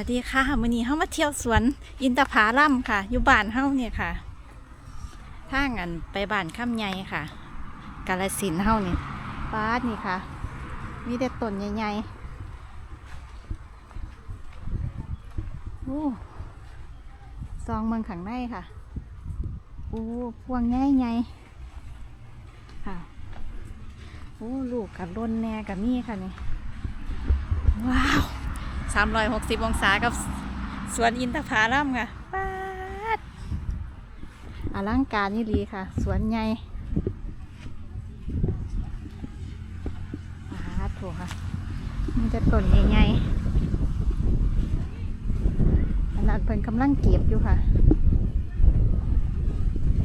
วัสดีค่ะมื้อนี้เฮามาเที่ยวสวนอินทผาลัมค่ะ อยู่บ้านเฮาเนี่ยค่ะทางอันไปบ้านข้ามใหญ่ค่ะ กาลสินธุ์เฮานี่ป้าดนี่ค่ะ มีแต่ต้นใหญ่ๆโอ้ซองเมืองข้างในค่ะโอ้พวงใหญ่ๆค่ะโอ้ลูกกับล้นแน่กับมีค่ะนี่ว้าว 360 องศากับสวนอินทผาลัมค่ะป๊าดอลังการนี่ลีค่ะ สวนใหญ่ป๊าดโถค่ะ มันจะต้นใหญ่ๆอันนั้นเพิ่นกำลังเก็บอยู่ค่ะ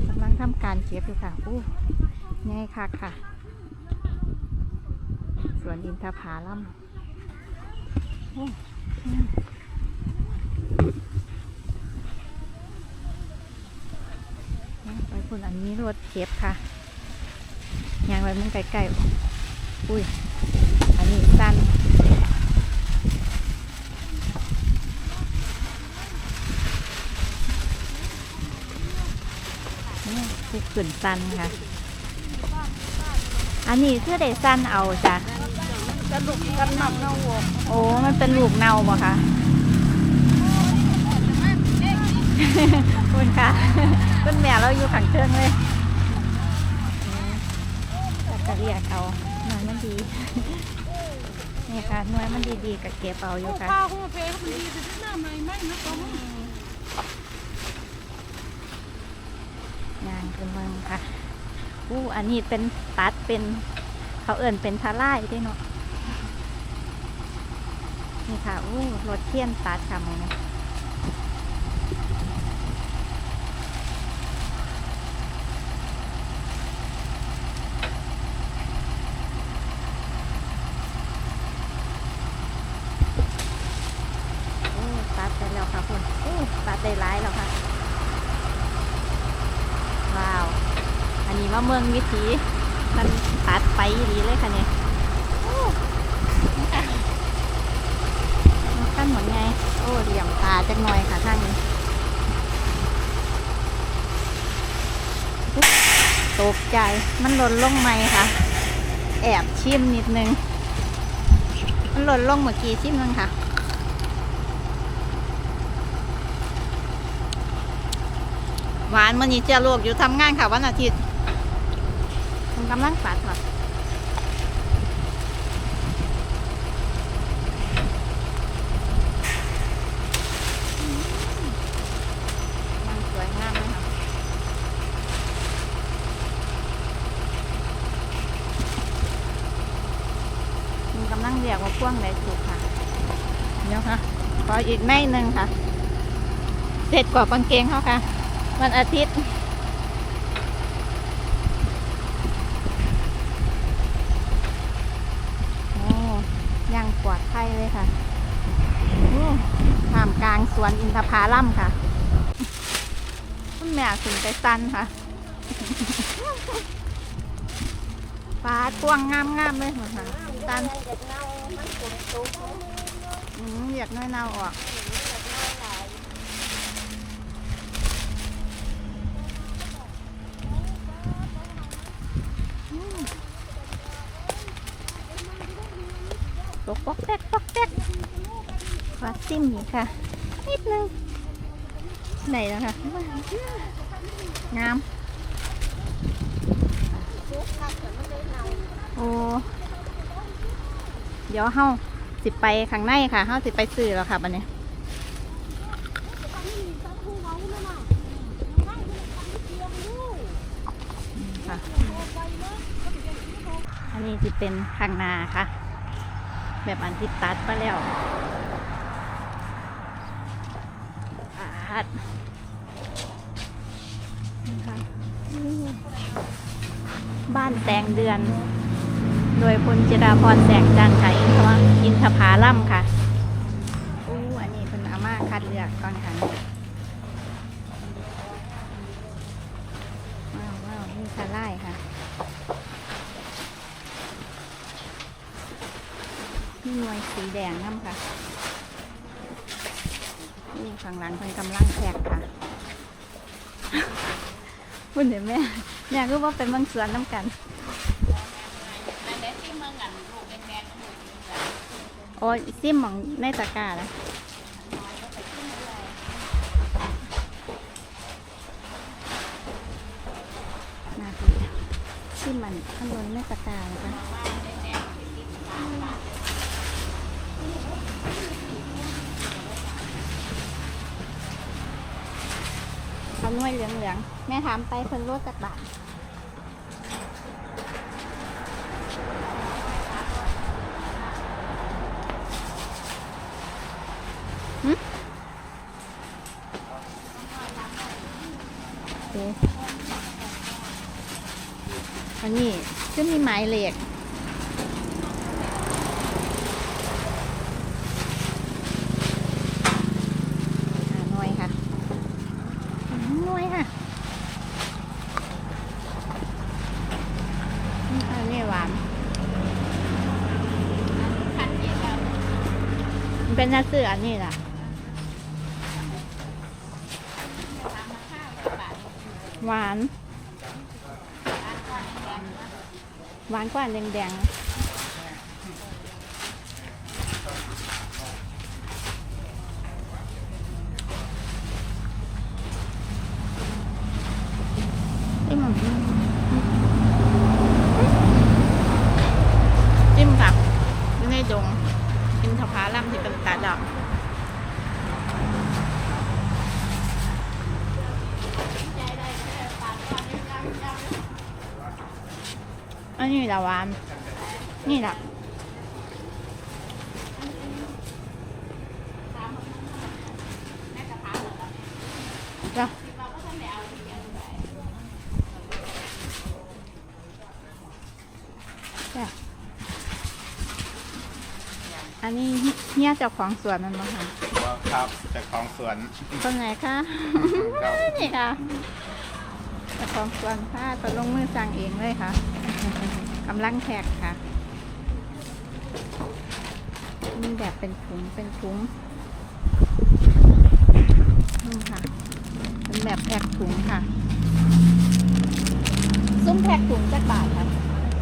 กำลังทำการเก็บอยู่ค่ะอู้ใหญ่คักค่ะ สวนอินทผาลัมโอ้ ไปคุณอันนี้รถเก็บค่ะยางไว้มึงไกลๆอุ้ย อันนี้สั้นนี่คือขึ้นสั้นค่ะ อันนี้คือได้สั้นเอาจ้ะ กระดูกกันหนักเน่าหัวโอ้มันเป็นลูกเนาบ่คะคุณค่ะคุณแม่เราอยู่ขังเครื่องเลยแต่จะเรียกเอาหน่วยมันดีนี่ค่ะหน่วยมันดีๆกับเก็บเอาอยู่ค่ะข้าวหัวเพลมันดีแต่หน้าใหม่ไม่นะต้องงานคือเมืองค่ะอู้อันนี้เป็นตัดเป็นเขาเอิ่นเป็นทาร่ายด้วยเนาะ นี่ค่ะอู้รถเทียนตัดค่ะมึงนะโอ้ตัดไปแล้วค่ะคุณโอ้ตัดได้ร้ายแล้วค่ะ ว้าว อันนี้มาเมืองวิถีมันตัดไปดีเลยค่ะเนี่ยโอ้นี่ค่ะมันขั้นเหมือนไง โอ้เหลี่ยมตา จักหน่อยค่ะท่านนี้ตกใจมันหล่นลงไหมค่ะ แอบชิมนิดนึง มันหล่นลงเมื่อกี้ชิมนึงค่ะหวานมันนี้เจ้าโลกอยู่ทำงานค่ะวันอาทิตย์มันกำลังปัดค่ะมันสวยงามเลยค่ะมันกำลังเรียก ว่างไหนถูกค่ะเดี๋ยวค่ะขออีกในหนึ่งค่ะ เสร็จกว่ากางเกงเขาค่ะ วันอาทิตย์โอ้ยังปลอดภัยเลยค่ะโอ้ท่ามกลางสวนอินทผลัมค่ะคุณแม่ถึงใจสั้นค่ะฟ้ากว้างงามงามๆเลยค่ะ สั้นอืมอยากน้อยเน่าออกตกปอกแป๊กปอกแป๊กขอจิ้มอีกค่ะนิดนึงไหนแล้วค่ะงามโอ้ เดี๋ยวเฮาสิไปข้างในค่ะเฮาสิไปซื้อแล้วค่ะบันนี้ค่ะอันนี้สิเป็นข้างนาค่ะ แบบอันที่ตัดไปแล้วอาดบ้านแตงเดือน โดยคุณจิราพรแสงจันทร์ค่ะอินทวะอินทผาล่ำค่ะอู้อันนี้เป็นอาม่าคัดเลือกก่อนค่ะว้าวว้าวนี่คาไล่ค่ะนี่หน่วยสีแดงน้ำค่ะข้างหลังเพิ่นกำลังแทกค่ะคุณเห็นแม่แม่ก็ว่าเป็นบางสวนน้ำกันอันนี้ที่เมืองอันลูกแดงๆลูก โอ้ยซิมหมองในตะกร้าแล้วนาทีซิมมันข้างบนในตะกร้านะคะเอาหน่วยเหลืองๆแม่ถามไปเพิ่นโลดจากบาท โอ้อันนี้ก็มีหมายเหล็ก หน่วยค่ะ หน่วยค่ะอันนี้หวานเย็นแล้วมันเป็นนักสืออันนี้ล่ะทำมาข้าวาทหวาน ร้านก่อนแดง หวานกว่านแดงๆจิ้มจิ้มค่ะอยู่ในดงกินทผาล่ำที่เป็นตาดำอันนี้ ละหวานนี่ละจ้ะจ้ะอันนี้เฮียเจ้าของสวนมันมาค่ะว่าครับจากของสวนคนไหนคะครับนี่ค่ะเจ้าของสวนผ้าตัวลงมือสั่งเองเลยค่ะ กำลังแท็กค่ะ มีแบบเป็นถุงเป็นถุงนี่ค่ะ เป็นแบบแพ็กถุงค่ะ ซุ้มแพ็กถุงจักบาทค่ะ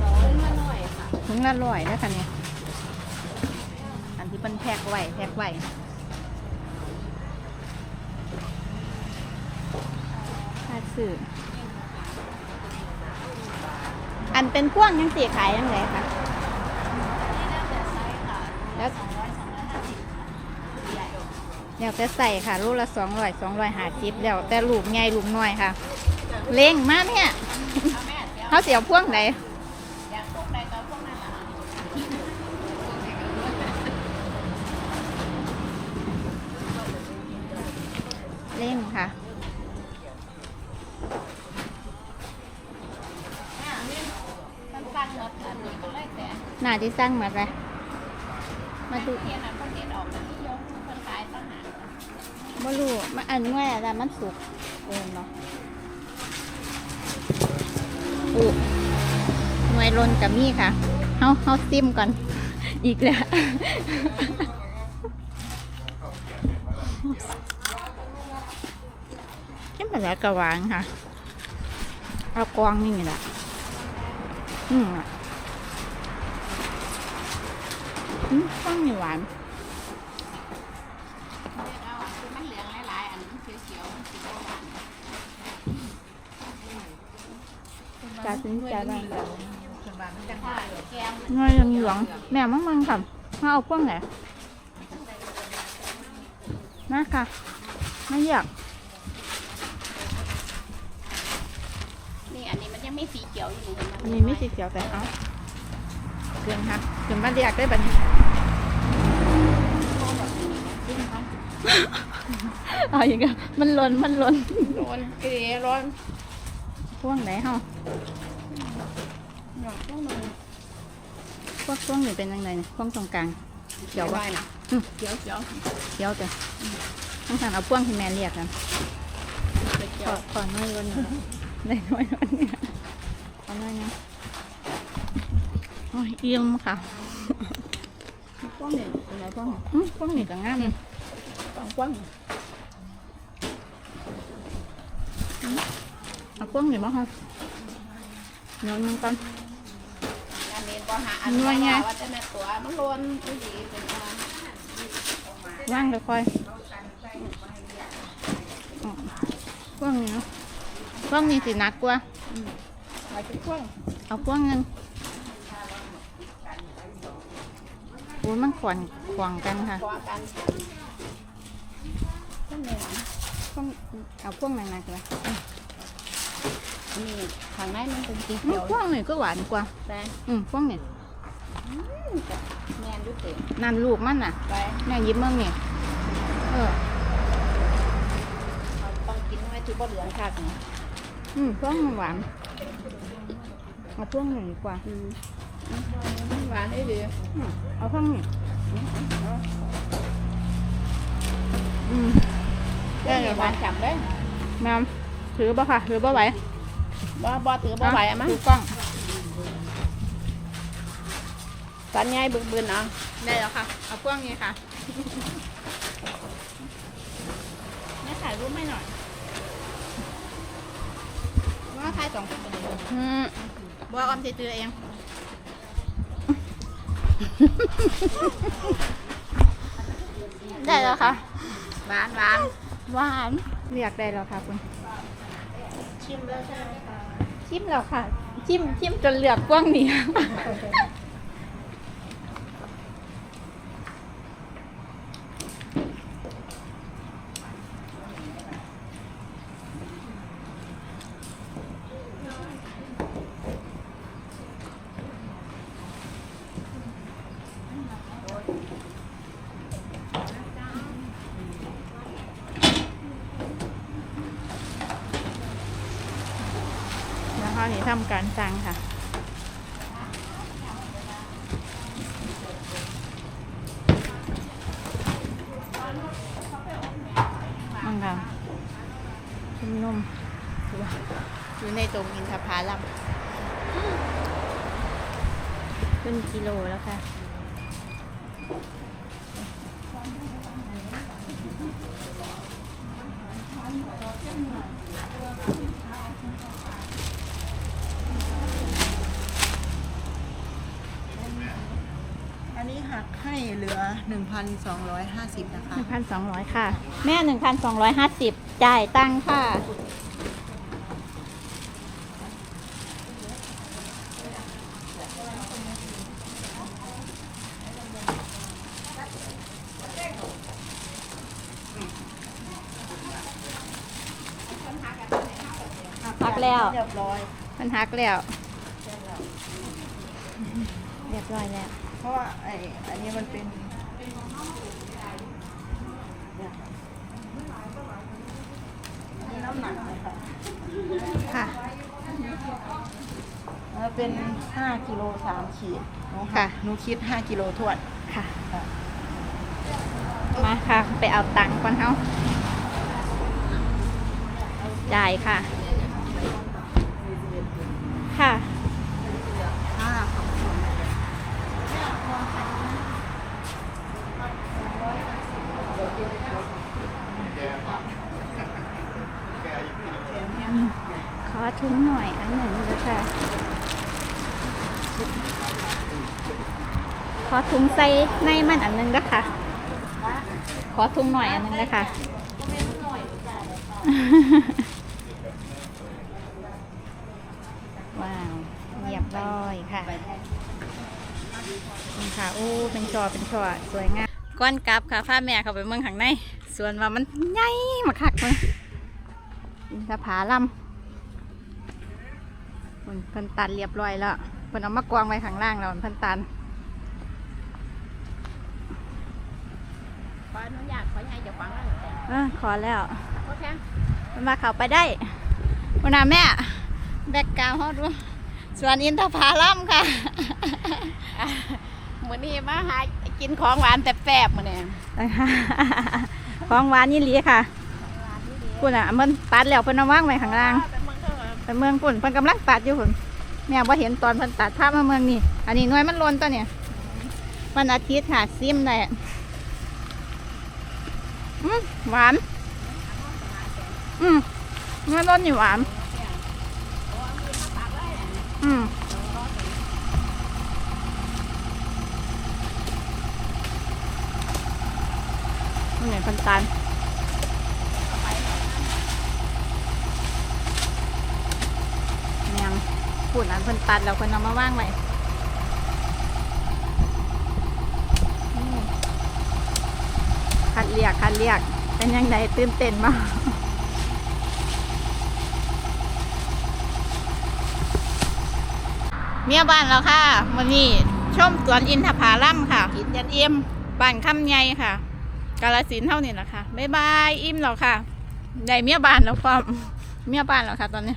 ร้อยมาหน่อยค่ะถุงละร้อยนะคะเนี่ยอันที่เป็นแพ็กไว้แพ็กไว้ค่าสื่อ อันเป็นพ่วงยังสีขายยังไงคะนี่แล้วแต่ไซส์ค่ะแล้วสองร้อยสองร้อยห้าสิบค่ะใหญ่เดี๋ยวจะใส่ค่ะลูกละสองร้อยสองร้อยหาสิบเดี๋ยวแต่ลูกใหญ่ลูกน้อยค่ะ เล้งมากเนี่ยเอาแม่เดี๋ยวเขาเสียวพ่วงไหน อยากพวกใดก็พวกนั้นแหละค่ะ เล่งค่ะ แม่อันนี้มันตั้งหมดอันนี้ก็เลยแต่ หน้าที่สร้างมาเลยมาดูเทียนอันคนเทียนออกแบบนิยมคนขายต้องหาบ่รู้มาอันนี้ว่าอะไรมันสุกเอินเนาะอุหน่วยลนกับมี่ค่ะเฮาเฮาซิมก่อน อีกแล้วนี่มันแล้วกระวางค่ะ เอากวางนี่แหละอืม อืมข้างนี่หวานมันเหลืองหลายๆอันมันเขียวๆมันสีหวานตัดสินใจได้ค่ะแกมหน่วยเหลืองเหลืองๆแม่มั่งมั่งค่ะมาเอาพวกไหนมาค่ะไม่อยากนี่อันนี้มันยังไม่สีเขียวอยู่อันนี้ไม่สีเขียวแต่เอา เกินค่ะเกินมาเรียกได้บัดนี้เอาอย่างเงี้ยมันหล่นมันหล่นร้อนเกลีร้อนพวกไหนเฮาหยอกพวกนึงพวกพวกนี้เป็นยังไงเนี่ยพวกตรงกลางเขียววะนะอืมเขียวเขียวเขียวจ้ะต้องสั่งเอาพวกที่แม่เรียกกันเขีขยอวขอหน่อยวันนี้ได้หน่อยวันนี้ขอหน่อยนะโอ้ยเอี่ยมค่ะพวกนี้เป็นไรพวกนี้อืมพวกนี้ก็งามสองพวกเอาพวกนี้างเดี๋ยวนึงนอันนี้บ่หาอันหน่งว่าจะแม่ตัวมันล้นอีหลีเป็นว่าว่างเลยค่อยอ๋อพวกนี้เนาะพวกนี้สิหนักกว่าหมายถึงพวกเอาพวกหนึงโยมันขวนขวางกันค่ะพอกันต้นเหนือพวกเอาพวกหนักๆเลยนี่ข้างในมันเป็นสีอืเขีมยวพวกนี้ก็หวานกว่าแต่อืมพวกนี้แมนดูสินั่นลูกมันน่ะไปแม่หยิบเมืองนี่เออเราต้องกินไว้ที่บ่เหลืองค่ะนี่อืมพวกมันหวานเอาพวกนี้ดีกว่าอืม หวานได้ดีอืมเอาพวกนี้อืมได้เลยหวานจับเลยแม่มถือบ่ค่ะ ถือบ่ไหวบ่บ่ถือบ่ไหวอะมั้งถือกล้องสันใหญ่บึกบึนเอาได้แล้วค่ะ เอาพวกนี้ค่ะแม่ถ่ายรูปให้หน่อยว่าถ่ายสองคนไปเลยอืมบัวออมจะเจอเอง ได้แล้วค่ะ หวานหวานหวานเรียกได้แล้วค่ะคุณ ชิมเลยใช่ไหมคะ ชิมแล้วค่ะ ชิมชิมจนเหลือกกว้างนี่แล้ว นี่ทำการสั่งค่ะ มังค่ะชุ่มนุ่มอยู่ในตรงอินทผาลัมขึ้นกิโลแล้วค่ะ นนี้หักให้เหลือ 1,250 นะคะหนึ่งพันสองร้อยค่ะ แม่หนึ่งพันสองร้อยห้าสิบจ่ายตังค่ะ หักแล้ว เรียบร้อย มันหักแล้ว เรียบร้อยแล้วเพราะว่าไอ้อันนี้มันเป็นมีน้ำหนักนะคะค่ะมันเป็น5กิโล3ขีดหนูหักค่ะ หนูคิด5กิโลทวนค่ะ ค่ะ มาค่ะ ไปเอาตังค์ก่อนเฮาจ่ายค่ะ ค่ะค่ะ ขอถุงหน่อยอันหนึ่งเลยค่ะ ขอถุงใส่ในมันอันหนึงนะคะขอถุงหน่อยอันหนึงนะคะ ว้าวเรียบร้อยค่ะนี่ค่ะ โอ้เป็นช่อเป็นช่อสวยงามก้อนกลับค่ะพาแม่เข้าไปเมืองข้างในส่วนว่ามันใหญ่มาคักเลยอินทผาลำเพิ่นเพิ่นตันเรียบร้อยแล้วเพิ่นเอามากวางไว้ข้างล่างแล้วเพิ่นตันขออนุญาตขอให้เจ้าฟังแล้วแต่เออขอแล้วโอเคมันมาเข้าไปได้วันน่ะแม่ แบกกราวด์เขาดูสวนอินทผาลัมค่ะ มื้อนี้มาหากินของหวานแต่แปบมื้อนี้ของหวานยี่หลีค่ะคุณอะมันตัดแล้วเพิ่นเอาวางไว้ข้างล่างไปเมืองเด้อไปเมืองปุ่นเพิ่นกำลังตัดอยู่พุ่นแม่บ่เห็นตอนเพิ่นตัดภาพมาเมืองนี่อันนี้หน่วยมันหลนตัวเนี่ยวันอาทิตย์ค่ะซิมได้อืมหวาน อืมเนื้อต้นนี่หวาน อืมนี่ไงพันตันยังพูด นั้นเพันตันแล้วคนเอามาว่างไว้คัดเรียกคัดเรียกเป็นยังไงตื่นเต้นมากเมียบ้านแล้วค่ะวันนี้ชมสวนอินทผาลัมค่ะกินยันเอี่ยมบ้านคำใหญ่ค่ะ กาลสินเท่านี้แหละค่ะบ๊ายบายอิ่มแล้วค่ะได้เมียบ้านแล้วพร้อมเมียบ้านแล้วค่ะตอนนี้